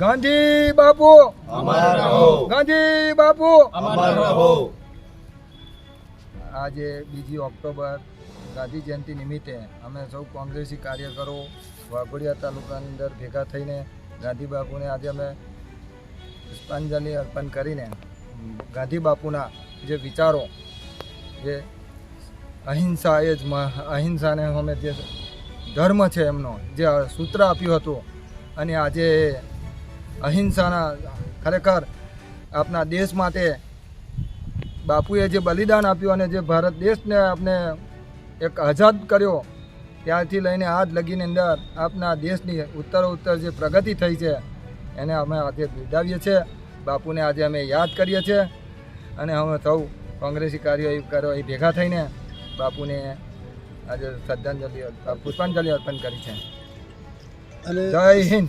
ગાંધી બાપુ. અમર રહો ગાંધી બાપુ. અમર રહો આજે બીજી ઓક્ટોબર ગાંધી જયંતિ નિમિત્તે અમે સૌ કોંગ્રેસી કાર્યકરો વાઘોડિયા તાલુકાની અંદર ભેગા થઈને ગાંધી બાપુને આજે અમે પુષ્પાંજલિ અર્પણ કરીને ગાંધી બાપુના જે વિચારો જે અહિંસા એ જ અહિંસાને અમે જે ધર્મ છે એમનો જે સૂત્ર આપ્યું હતું અને આજે અહિંસાના ખરેખર આપણા દેશ માટે બાપુએ જે બલિદાન આપ્યું અને જે ભારત દેશને આપણે એક આઝાદ કર્યો ત્યારથી લઈને આજ લગીની અંદર આપણા દેશની ઉત્તર ઉત્તર જે પ્રગતિ થઈ છે એને અમે આજે બિરદાવીએ છીએ. બાપુને આજે અમે યાદ કરીએ છીએ અને અમે સૌ કોંગ્રેસી કાર્યો કરો એ ભેગા થઈને બાપુને આજે શ્રદ્ધાંજલિ પુષ્પાંજલિ અર્પણ કરી છે. જય હિન્દ.